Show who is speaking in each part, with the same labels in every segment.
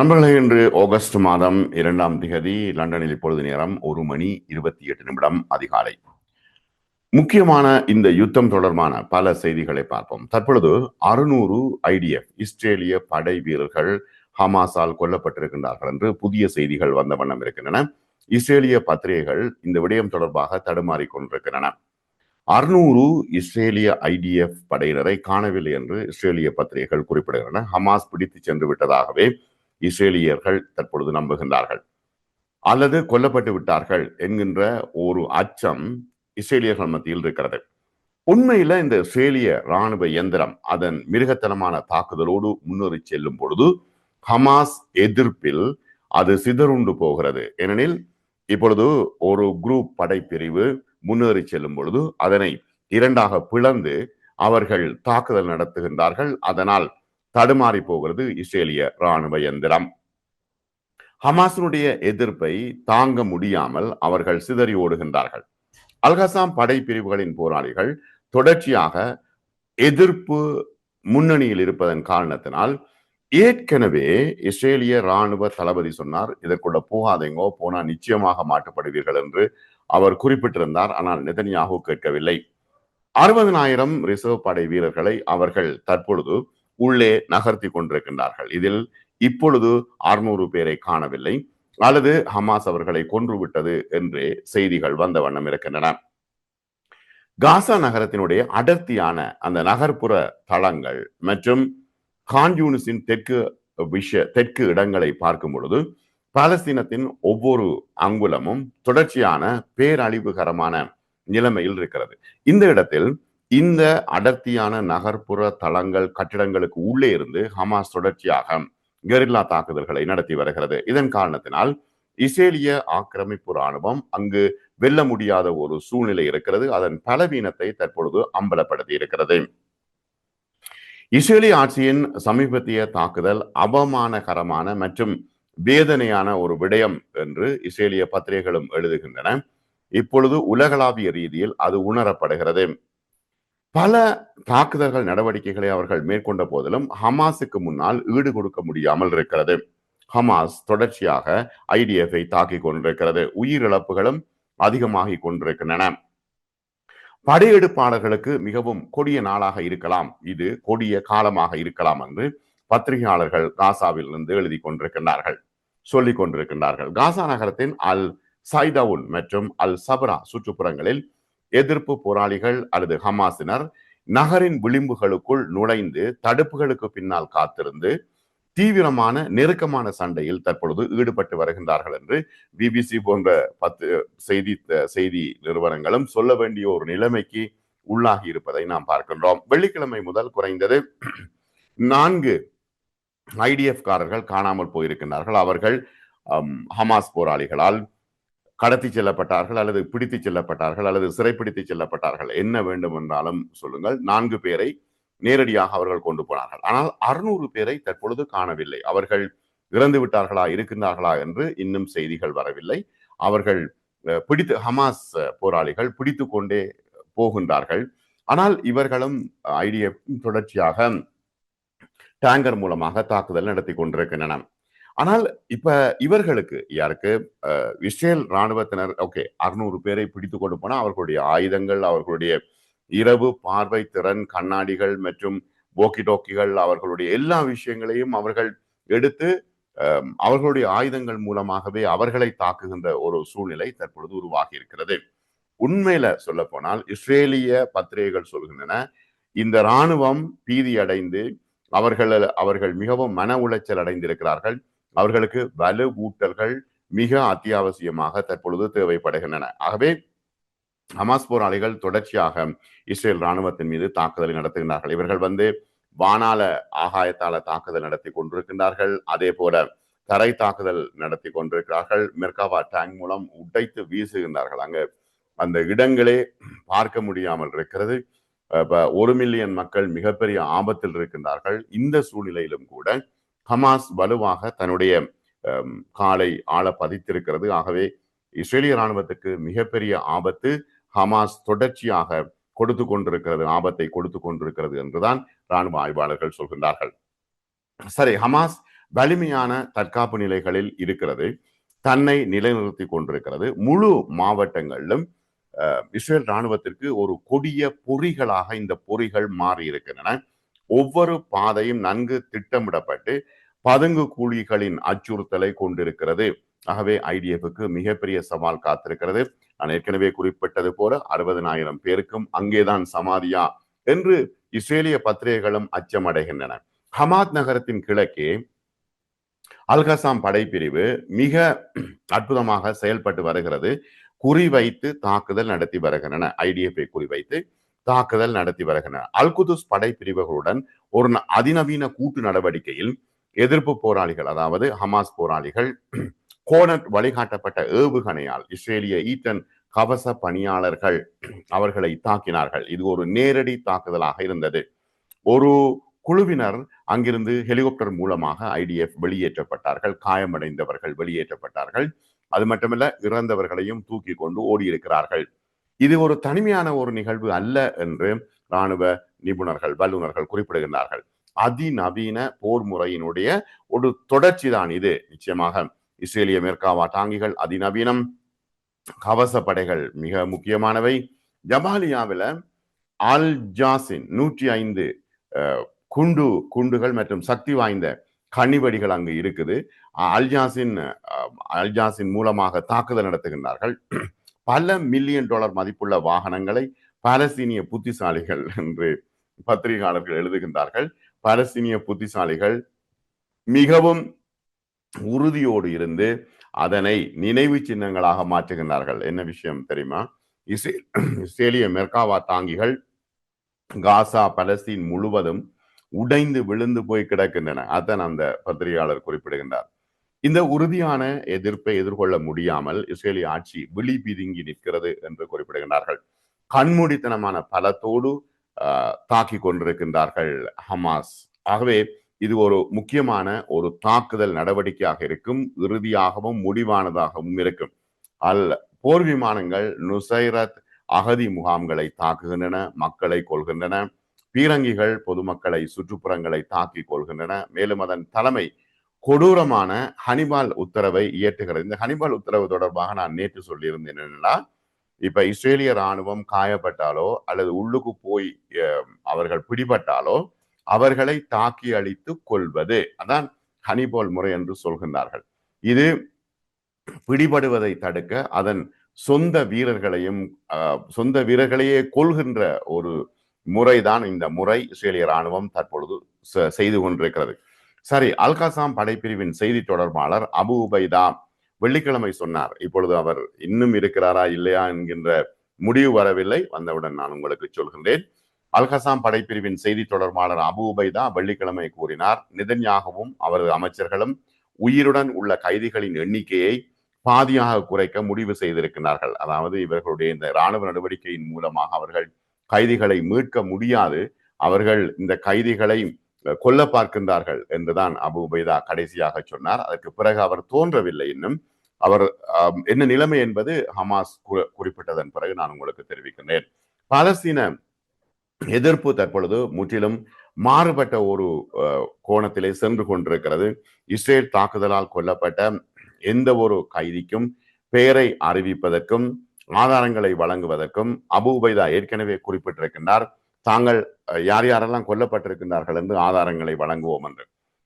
Speaker 1: நண்பர்களே இன்று ஆகஸ்ட் மாதம் இரண்டாம் திகதி லண்டனில் இப்பொழுது நேரம் ஒரு மணி இருபத்தி எட்டு நிமிடம் அதிகாலை. முக்கியமான இந்த யுத்தம் தொடர்பான பல செய்திகளை பார்ப்போம். தற்பொழுது அறுநூறு ஐடிஎஃப் இஸ்ரேலிய படை வீரர்கள் ஹமாஸால் கொல்லப்பட்டிருக்கின்றார்கள் என்று புதிய செய்திகள் வந்த வண்ணம் இருக்கின்றன. இஸ்ரேலிய பத்திரிகைகள் இந்த விடயம் தொடர்பாக தடுமாறி கொண்டிருக்கின்றன. அறுநூறு இஸ்ரேலிய ஐடிஎஃப் படையினரை காணவில்லை என்று இஸ்ரேலிய பத்திரிகைகள் குறிப்பிடுகின்றன. ஹமாஸ் பிடித்து சென்று விட்டதாகவே இஸ்ரேலியர்கள் தற்பொழுது நம்புகின்றார்கள். அல்லது கொல்லப்பட்டு விட்டார்கள் என்கின்ற ஒரு அச்சம் இஸ்ரேலியர்கள் மத்தியில் இருக்கிறது. உண்மையில இந்த இஸ்ரேலிய ராணுவ இயந்திரம் அதன் மிருகத்தனமான தாக்குதலோடு முன்னேறி செல்லும் பொழுது ஹமாஸ் எதிர்ப்பில் அது சிதறுண்டு போகிறது. ஏனெனில் இப்பொழுது ஒரு குரூப் படைப்பிரிவு முன்னேறி செல்லும் பொழுது அதனை இரண்டாக பிளந்து அவர்கள் தாக்குதல் நடத்துகின்றார்கள். அதனால் தடுமாறி போகிறது இஸ்ரேலிய ராணுவ எந்திரம் ஹமாஸினுடைய எதிர்ப்பை தாங்க முடியாமல் அவர்கள் சிதறி ஓடுகின்றார்கள். அல்கசாம் படைப்பிரிவுகளின் போராளிகள் தொடர்ச்சியாக எதிர்ப்பு முன்னணியில் இருப்பதன் காரணத்தினால் ஏற்கனவே இஸ்ரேலிய ராணுவ தளபதி சொன்னார் இதற்குள்ள போகாதீங்கோ போனால் நிச்சயமாக மாட்டப்படுவீர்கள் என்று அவர் குறிப்பிட்டிருந்தார். ஆனால் நெதனியாகு கேட்கவில்லை. அறுபதனாயிரம் ரிசர்வ் படை வீரர்களை அவர்கள் தற்பொழுது உள்ளே நகர்த்தி கொண்டிருக்கின்றார்கள். இதில் இப்பொழுது அறுநூறு பேரை காணவில்லை. அல்லது ஹமாஸ் அவர்களை கொன்றுவிட்டது என்றே செய்திகள் வந்த வண்ணம் இருக்கின்றன. காசா நகரத்தினுடைய அடர்த்தியான அந்த நகர்ப்புற தளங்கள் மற்றும் கான்யூனிஸின் தெற்கு விஷய தெற்கு இடங்களை பார்க்கும் பொழுது பாலஸ்தீனத்தின் ஒவ்வொரு அங்குலமும் தொடர்ச்சியான பேரழிவுகரமான நிலைமையில் இருக்கிறது. இந்த இடத்தில் இந்த அடர்த்தியான நகர்ப்புற தளங்கள் கட்டிடங்களுக்கு உள்ளே இருந்து ஹமாஸ் தொடர்ச்சியாக கெரில்லா தாக்குதல்களை நடத்தி வருகிறது. இதன் காரணத்தினால் இஸ்ரேலிய ஆக்கிரமிப்பு ராணுவம் அங்கு வெல்ல முடியாத ஒரு சூழ்நிலை இருக்கிறது. அதன் பலவீனத்தை தற்பொழுது அம்பலப்படுத்தி இருக்கிறது. இஸ்ரேலி ஆட்சியின் சமீபத்திய தாக்குதல் அவமானகரமான மற்றும் வேதனையான ஒரு விடயம் என்று இஸ்ரேலிய பத்திரிகைகளும் எழுதுகின்றன. இப்பொழுது உலகளாவிய ரீதியில் அது உணரப்படுகிறது. பல தாக்குதல்கள் நடவடிக்கைகளை அவர்கள் மேற்கொண்ட போதிலும் ஹமாஸுக்கு முன்னால் ஈடு கொடுக்க முடியாமல் இருக்கிறது. ஹமாஸ் தொடர்ச்சியாக ஐடிஎஃப்ஐ தாக்கி கொண்டிருக்கிறது. உயிரிழப்புகளும் அதிகமாகி கொண்டிருக்கின்றன. படையெடுப்பாளர்களுக்கு மிகவும் கொடிய நாளாக இருக்கலாம். இது கொடிய காலமாக இருக்கலாம் என்று பத்திரிகையாளர்கள் காசாவில் இருந்து எழுதி கொண்டிருக்கின்றார்கள் சொல்லிக் கொண்டிருக்கின்றார்கள். காசா நகரத்தின் அல் சைதவுன் மற்றும் அல் சபரா சுற்றுப்புறங்களில் எதிர்ப்பு போராளிகள் அல்லது ஹமாசினர் நகரின் விளிம்புகளுக்குள் நுழைந்து தடுப்புகளுக்கு பின்னால் காத்திருந்து தீவிரமான நெருக்கமான சண்டையில் தற்பொழுது ஈடுபட்டு வருகின்றார்கள் என்று பிபிசி போன்ற பத்து செய்தி செய்தி நிறுவனங்களும் சொல்ல வேண்டிய ஒரு நிலைமைக்கு உள்ளாகி இருப்பதை நாம் பார்க்கின்றோம். வெள்ளிக்கிழமை முதல் குறைந்தது நான்கு ஐடிஎஃப் காரர்கள் காணாமல் போயிருக்கின்றார்கள். அவர்கள் ஹமாஸ் போராளிகளால் கடத்தி செல்லப்பட்டார்கள் அல்லது பிடித்து செல்லப்பட்டார்கள் அல்லது சிறைப்பிடித்து செல்லப்பட்டார்கள். என்ன வேண்டும் என்றாலும் சொல்லுங்கள். நான்கு பேரை நேரடியாக அவர்கள் கொண்டு போனார்கள். ஆனால் அறுநூறு பேரை தற்பொழுது காணவில்லை. அவர்கள் இறந்து விட்டார்களா இருக்கின்றார்களா என்று இன்னும் செய்திகள் வரவில்லை. அவர்கள் பிடித்து ஹமாஸ் போராளிகள் பிடித்து கொண்டே போகின்றார்கள். ஆனால் இவர்களும் ஐடிஎஃப் தொடர்ச்சியாக டேங்கர் மூலமாக தாக்குதல் நடத்தி கொண்டிருக்கின்றன. ஆனால் இப்ப இவர்களுக்கு யாருக்கு? இஸ்ரேல் ராணுவத்தினர் ஓகே அறுநூறு பேரை பிடித்து கொண்டு போனா அவர்களுடைய ஆயுதங்கள் அவர்களுடைய இரவு பார்வை திறன் கண்ணாடிகள் மற்றும் போக்கி டோக்கிகள் அவர்களுடைய எல்லா விஷயங்களையும் அவர்கள் எடுத்து அவர்களுடைய ஆயுதங்கள் மூலமாகவே அவர்களை தாக்குகின்ற ஒரு சூழ்நிலை தற்பொழுது உருவாகி இருக்கிறது. உண்மையில சொல்ல போனால் இஸ்ரேலிய பத்திரிகைகள் சொல்கின்றன இந்த இராணுவம் பீதி அடைந்து அவர்கள் அவர்கள் மிகவும் மன உளைச்சல் அடைந்திருக்கிறார்கள். அவர்களுக்கு வலுவூட்டல்கள் மிக அத்தியாவசியமாக தற்பொழுது தேவைப்படுகின்றன. ஆகவே ஹமாஸ் போராளிகள் தொடர்ச்சியாக இஸ்ரேல் ராணுவத்தின் மீது தாக்குதலை நடத்துகின்றார்கள். இவர்கள் வந்து வானால ஆகாயத்தால தாக்குதல் நடத்தி கொண்டிருக்கின்றார்கள். அதே போல தரை தாக்குதல் நடத்தி கொண்டிருக்கிறார்கள். மெர்காவா டேங்க் மூலம் உடைத்து வீசுகின்றார்கள். அங்க அந்த இடங்களே பார்க்க முடியாமல் இருக்கிறது. ஒரு மில்லியன் மக்கள் மிகப்பெரிய ஆபத்தில் இருக்கின்றார்கள். இந்த சூழ்நிலையிலும் கூட ஹமாஸ் வலுவாக தன்னுடைய காலை ஆள பதித்திருக்கிறது. ஆகவே இஸ்ரேலிய ராணுவத்துக்கு மிகப்பெரிய ஆபத்து ஹமாஸ் தொடர்ச்சியாக கொடுத்து கொண்டிருக்கிறது ஆபத்தை கொடுத்து கொண்டிருக்கிறது என்றுதான் ராணுவ ஆய்வாளர்கள் சொல்கின்றார்கள். சரி ஹமாஸ் வலிமையான தற்காப்பு நிலைகளில் இருக்கிறது தன்னை நிலைநிறுத்தி கொண்டிருக்கிறது. முழு மாவட்டங்களிலும் இஸ்ரேல் இராணுவத்திற்கு ஒரு கொடிய பொறிகளாக இந்த பொறிகள் மாறி இருக்கின்றன ஒவ்வொரு பாதையும் நன்கு திட்டமிடப்பட்டு பதுங்கு கூலிகளின் அச்சுறுத்தலை கொண்டிருக்கிறது. ஆகவே ஐடிஎஃப்க்கு மிகப்பெரிய சவால் காத்திருக்கிறது. நான் ஏற்கனவே குறிப்பிட்டது போல அறுபதனாயிரம் பேருக்கும் அங்கேதான் சமாதியா என்று இஸ்ரேலிய பத்திரிகைகளும் அச்சமடைகின்றன. ஹமாத் நகரத்தின் கிழக்கே அல்கசாம் படைப்பிரிவு மிக அற்புதமாக செயல்பட்டு வருகிறது. குறிவைத்து தாக்குதல் நடத்தி வருகின்றன. ஐடிஎஃப்ஐ குறிவைத்து. தாக்குதல் நடத்தி வருகின்றன அல்குதுஸ் படைப்பிரிவுகளுடன் ஒரு அதிநவீன கூட்டு நடவடிக்கையில் எதிர்ப்பு போராளிகள் அதாவது ஹமாஸ் போராளிகள் கோனட் வழிகாட்டப்பட்ட ஏவுகணையால் இஸ்ரேலிய ஈட்டன் கவச பணியாளர்கள் அவர்களை தாக்கினார்கள். இது ஒரு நேரடி தாக்குதலாக இருந்தது. ஒரு குழுவினர் அங்கிருந்து ஹெலிகாப்டர் மூலமாக ஐடிஎஃப் வெளியேற்றப்பட்டார்கள். காயமடைந்தவர்கள் வெளியேற்றப்பட்டார்கள். அது மட்டுமல்ல இறந்தவர்களையும் தூக்கி கொண்டு ஓடியிருக்கிறார்கள். இது ஒரு தனிமையான ஒரு நிகழ்வு அல்ல என்று இராணுவ நிபுணர்கள் வல்லுநர்கள் குறிப்பிடுகின்றார்கள். அதிநவீன போர் முறையினுடைய ஒரு தொடர்ச்சி தான் இது. நிச்சயமாக இஸ்ரேலிய மேற்காவா டாங்கிகள் அதிநவீனம். கவச படைகள் மிக முக்கியமானவை. ஜமாலியாவில் அல் ஜாசின் நூற்றி ஐந்து குண்டு குண்டுகள் மற்றும் சக்தி வாய்ந்த கனிவடிகள் அங்கு இருக்குது. அல்ஜாசின் அல்ஜாசின் மூலமாக தாக்குதல் நடத்துகின்றார்கள். பல மில்லியன் டாலர் மதிப்புள்ள வாகனங்களை பாலஸ்தீனிய புத்திசாலிகள் என்று பத்திரிகையாளர்கள் எழுதுகின்றார்கள். பாலஸ்தீனிய புத்திசாலிகள் மிகவும் உறுதியோடு இருந்து அதனை நினைவு சின்னங்களாக மாற்றுகின்றார்கள். என்ன விஷயம் தெரியுமா? இஸ்ரேலிய மெர்காவா தாங்கிகள் காசா பலஸ்தீன் முழுவதும் உடைந்து விழுந்து போய் கிடக்கின்றன. அதன் அந்த பத்திரிகையாளர் குறிப்பிடுகின்றார். இந்த உறுதியான எதிர்ப்பை எதிர்கொள்ள முடியாமல் இஸ்ரேலிய ஆட்சி விழி பிதுங்கி நிற்கிறது என்று குறிப்பிடுகின்றார்கள். கண்மூடித்தனமான பலத்தோடு தாக்கி கொண்டிருக்கின்றார்கள் ஹமாஸ். ஆகவே இது ஒரு முக்கியமான ஒரு தாக்குதல் நடவடிக்கையாக இருக்கும் இறுதியாகவும் முடிவானதாகவும் இருக்கும். அல் போர் விமானங்கள் நுசைரத் அகதி முகாம்களை தாக்குகின்றன மக்களை கொள்கின்றன பீரங்கிகள் பொதுமக்களை சுற்றுப்புறங்களை தாக்கி கொள்கின்றன. மேலும் அதன் தலைமை கொடூரமான ஹனிபால் உத்தரவை இயற்றுகிறது. இந்த ஹனிபால் உத்தரவு தொடர்பாக நான் நேற்று சொல்லியிருந்தேன் என்னன்னா இப்ப இஸ்ரேலிய ராணுவம் காயப்பட்டாலோ அல்லது உள்ளுக்கு போய் அவர்கள் பிடிபட்டாலோ அவர்களை தாக்கி அழித்து கொள்வது. அதான் ஹனிபால் முறை என்று சொல்கின்றார்கள். இது பிடிபடுவதை தடுக்க அதன் சொந்த வீரர்களையும் சொந்த வீரர்களையே கொள்கின்ற ஒரு முறைதான் இந்த முறை இஸ்ரேலிய ராணுவம் தற்பொழுது செய்து கொண்டிருக்கிறது. சரி அல்காசாம் படைப்பிரிவின் செய்தி தொடர்பாளர் அபு உபைதா வெள்ளிக்கிழமை சொன்னார். இப்பொழுது அவர் இன்னும் இருக்கிறாரா இல்லையா என்கின்ற முடிவு வரவில்லை. வந்தவுடன் நான் உங்களுக்கு சொல்கின்றேன். அல்கசாம் படைப்பிரிவின் செய்தி தொடர்பாளர் அபு உபைதா வெள்ளிக்கிழமை கூறினார் நிதன்யாகவும் அவரது அமைச்சர்களும் உயிருடன் உள்ள கைதிகளின் எண்ணிக்கையை பாதியாக குறைக்க முடிவு செய்திருக்கிறார்கள். அதாவது இவர்களுடைய இந்த இராணுவ நடவடிக்கையின் மூலமாக அவர்கள் கைதிகளை மீட்க முடியாது. அவர்கள் இந்த கைதிகளை கொல்ல பார்க்கின்றார்கள் என்றுதான் அபு உபைதா கடைசியாக சொன்னார். அதற்கு பிறகு அவர் தோன்றவில்லை இன்னும். அவர் என்ன நிலைமை என்பது ஹமாஸ் குறிப்பிட்டதன் பிறகு நான் உங்களுக்கு தெரிவிக்கின்றேன். பாலஸ்தீன எதிர்ப்பு தற்பொழுது முற்றிலும் மாறுபட்ட ஒரு கோணத்திலே சென்று கொண்டிருக்கிறது. இஸ்ரேல் தாக்குதலால் கொல்லப்பட்ட எந்த ஒரு கைதிக்கும் பெயரை அறிவிப்பதற்கும் ஆதாரங்களை வழங்குவதற்கும் அபு உபைதா ஏற்கனவே குறிப்பிட்டிருக்கின்றார். தாங்கள் யார் யாரெல்லாம் கொல்லப்பட்டிருக்கின்றார்கள் என்று ஆதாரங்களை வழங்குவோம் என்று.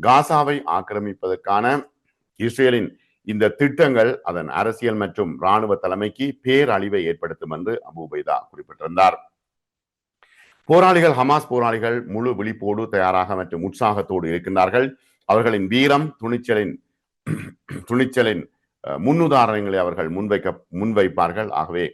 Speaker 1: காசாவை ஆக்கிரமிப்பதற்கான இஸ்ரேலின் இந்த திட்டங்கள் அதன் அரசியல் மற்றும் இராணுவ தலைமைக்கு பேரழிவை ஏற்படுத்தும் என்று அபுபைதா குறிப்பிட்டிருந்தார். போராளிகள் ஹமாஸ் போராளிகள் முழு விழிப்போடு தயாராக மற்றும் உற்சாகத்தோடு இருக்கின்றார்கள். அவர்களின் வீரம் துணிச்சலின் துணிச்சலின் முன்னுதாரணங்களை அவர்கள் முன்வைக்க முன்வைப்பார்கள். ஆகவே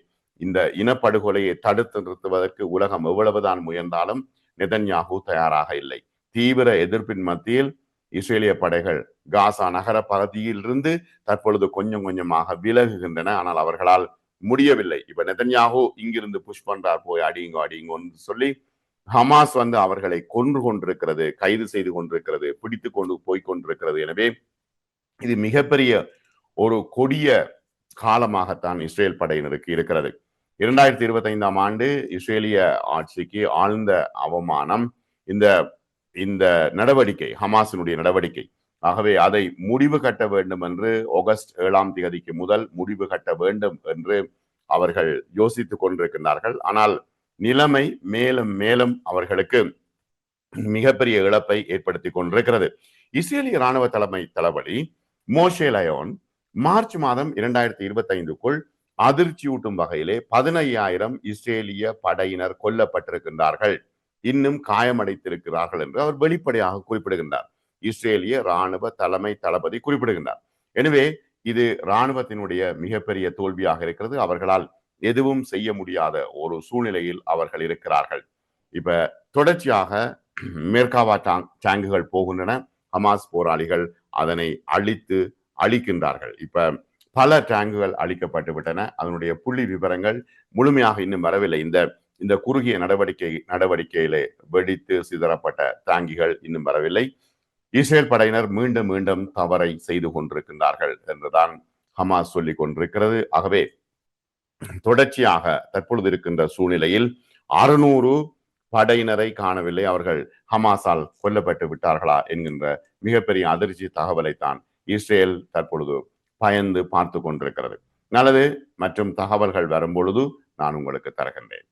Speaker 1: இந்த இனப்படுகொலையை தடுத்து நிறுத்துவதற்கு உலகம் எவ்வளவுதான் முயன்றாலும் நெதன்யாகு தயாராக இல்லை. தீவிர எதிர்ப்பின் மத்தியில் இஸ்ரேலிய படைகள் காசா நகர பகுதியிலிருந்து தற்பொழுது கொஞ்சம் கொஞ்சமாக விலகுகின்றன. ஆனால் அவர்களால் முடியவில்லை. இப்ப நெதன்யாகு இங்கிருந்து புஷ் பண்றார் போய் அடியுங்க அடியுங்கன்னு சொல்லி ஹமாஸ் வந்து அவர்களை கொன்று கொண்டிருக்கிறது கைது செய்து கொண்டிருக்கிறது பிடித்து கொண்டு போய் கொண்டிருக்கிறது. எனவே இது மிகப்பெரிய ஒரு கொடிய காலமாகத்தான் இஸ்ரேல் படையினருக்கு இருக்கிறது. இரண்டாயிரத்தி இருபத்தி ஐந்தாம் ஆண்டு இஸ்ரேலிய ஆட்சிக்கு ஆழ்ந்த அவமானம் இந்த இந்த நடவடிக்கை ஹமாஸினுடைய நடவடிக்கை. ஆகவே அதை முடிவு கட்ட வேண்டும் என்று ஆகஸ்ட் ஏழாம் தேதிக்கு முதல் முடிவு கட்ட வேண்டும் என்று அவர்கள் யோசித்துக் கொண்டிருக்கின்றார்கள். ஆனால் நிலைமை மேலும் மேலும் அவர்களுக்கு மிகப்பெரிய இழப்பை ஏற்படுத்தி கொண்டிருக்கிறது. இஸ்ரேலிய ராணுவ தலைமை தளபதி மோஷே லயோன் மார்ச் மாதம் இரண்டாயிரத்தி இருபத்தி ஐந்துக்குள் அதிர்ச்சியூட்டும் வகையிலே பதினையாயிரம் இஸ்ரேலிய படையினர் கொல்லப்பட்டிருக்கின்றார்கள். இன்னும் காயமடைத்திருக்கிறார்கள் என்று அவர் வெளிப்படையாக குறிப்பிடுகின்றார். இஸ்ரேலிய ராணுவ தலைமை தளபதி குறிப்பிடுகின்றார். எனவே இது ராணுவத்தினுடைய மிகப்பெரிய தோல்வியாக இருக்கிறது. அவர்களால் எதுவும் செய்ய முடியாத ஒரு சூழ்நிலையில் அவர்கள் இருக்கிறார்கள். இப்ப தொடர்ச்சியாக மேற்காவா டாங் டேங்குகள் போகின்றன. ஹமாஸ் போராளிகள் அதனை அழித்து அழிக்கின்றார்கள் இப்ப பல டேங்குகள் அழிக்கப்பட்டு விட்டன. அதனுடைய புள்ளி விவரங்கள் முழுமையாக இன்னும் வரவில்லை. இந்த இந்த குறுகிய நடவடிக்கை நடவடிக்கையிலே வெடித்து சிதறப்பட்ட தாங்கிகள் இன்னும் வரவில்லை. இஸ்ரேல் படையினர் மீண்டும் மீண்டும் தவறை செய்து கொண்டிருக்கின்றார்கள் என்றுதான் ஹமாஸ் சொல்லிக் கொண்டிருக்கிறது. ஆகவே தொடர்ச்சியாக தற்பொழுது இருக்கின்ற சூழ்நிலையில் அறுநூறு படையினரை காணவில்லை. அவர்கள் ஹமாஸால் கொல்லப்பட்டு விட்டார்களா என்கின்ற மிகப்பெரிய அதிர்ச்சி தகவலை தான் இஸ்ரேல் தற்பொழுது பயந்து பார்த்து கொண்டிருக்கிறது. நல்லது மற்றும் தகவல்கள் வரும்பொழுது நான் உங்களுக்கு தருகின்றேன்.